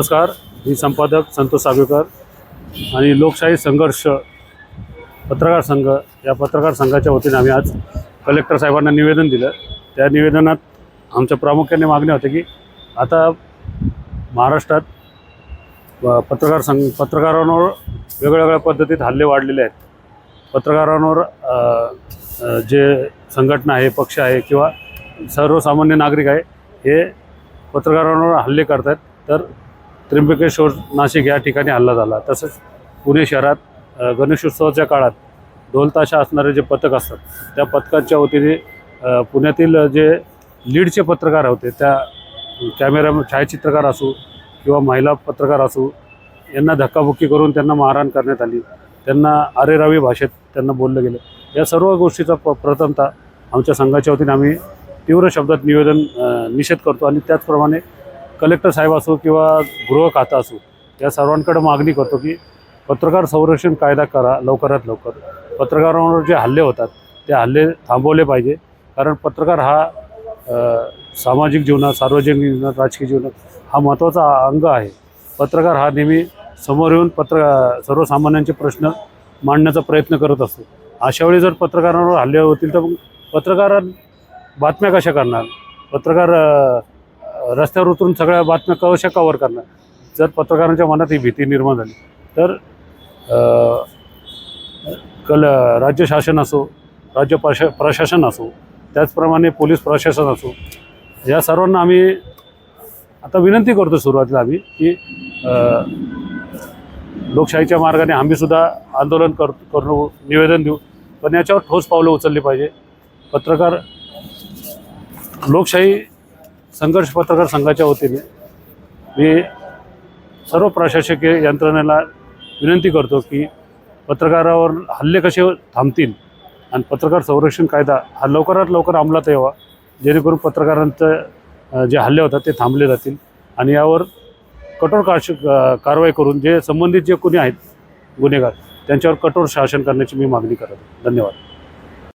नमस्कार मी संपादक संतोष सागवेकर आणि लोकशाही संघर्ष पत्रकार संघ या पत्रकार संघाच्या वतीने आम्ही आज कलेक्टर साहेबांना निवेदन दिलं. त्या निवेदनात आमच्या प्रामुख्याने मागण्या होत्या की आता महाराष्ट्रात पत्रकार संघ पत्रकारांवर वेगळ्या वेगळ्या पद्धतीत हल्ले वाढलेले आहेत. पत्रकारांवर जे संघटना आहे पक्ष आहे किंवा सर्वसामान्य नागरिक आहे हे पत्रकारांवर हल्ले करतात तर त्र्यंबकेश्वर नाशिक या ठिकाणी हल्ला झाला. तसंच पुणे शहरात गणेशोत्सवाच्या काळात ढोलताशा असणारे जे पथक असतात त्या पथकाच्या वतीने पुण्यातील जे लीडचे पत्रकार होते त्या कॅमेरा छायाचित्रकार असू किंवा महिला पत्रकार असू यांना धक्काबुक्की करून त्यांना मारहाण करण्यात आली. त्यांना आरेरावी भाषेत त्यांना बोललं गेलं. या सर्व गोष्टीचा प प्रथमतः आमच्या संघाच्या वतीने आम्ही तीव्र शब्दात निवेदन निषेध करतो आणि त्याचप्रमाणे कलेक्टर साहेब असो किंवा गृह खातं असो या सर्वांकडे मागणी करतो की पत्रकार संरक्षण कायदा करा लवकरात लवकर. पत्रकारांवर जे हल्ले होतात ते हल्ले थांबवले पाहिजे. कारण पत्रकार हा सामाजिक जीवनात सार्वजनिक जीवनात राजकीय जीवनात हा महत्त्वाचा अंग आहे. पत्रकार हा नेहमी समोर येऊन पत्र सर्वसामान्यांचे प्रश्न मांडण्याचा प्रयत्न करत असतो. अशावेळी जर पत्रकारांवर हल्ले होतील तर मग पत्रकार बातम्या कशा करणार? पत्रकार रस्त्यावर उतरून सगळ्या बातम्या कशा कवर करणार. जर पत्रकारांच्या मनात ही भीती निर्माण झाली तर कल राज्य शासन असो राज्य प्रशा प्रशासन असो त्याचप्रमाणे पोलीस प्रशासन असो या सर्वांना आम्ही आता विनंती करतो सुरुवातीला आम्ही की लोकशाहीच्या मार्गाने आम्हीसुद्धा आंदोलन कर करू निवेदन देऊ. पण याच्यावर ठोस पावलं उचलली पाहिजे. पत्रकार लोकशाही संघर्ष पत्रकार संघाच्या वतीने मी सर्व प्रशासकीय यंत्रणेला विनंती करतो की पत्रकारावर हल्ले कसे थांबतील आणि पत्रकार संरक्षण कायदा हा लवकरात लवकर अंमलात यावा जेणेकरून पत्रकारांचं जे हल्ले होतात ते थांबले जातील आणि यावर कठोर काश कारवाई करून जे संबंधित जे कोणी आहेत गुन्हेगार त्यांच्यावर कठोर शासन करण्याची मी मागणी करत. आहे धन्यवाद.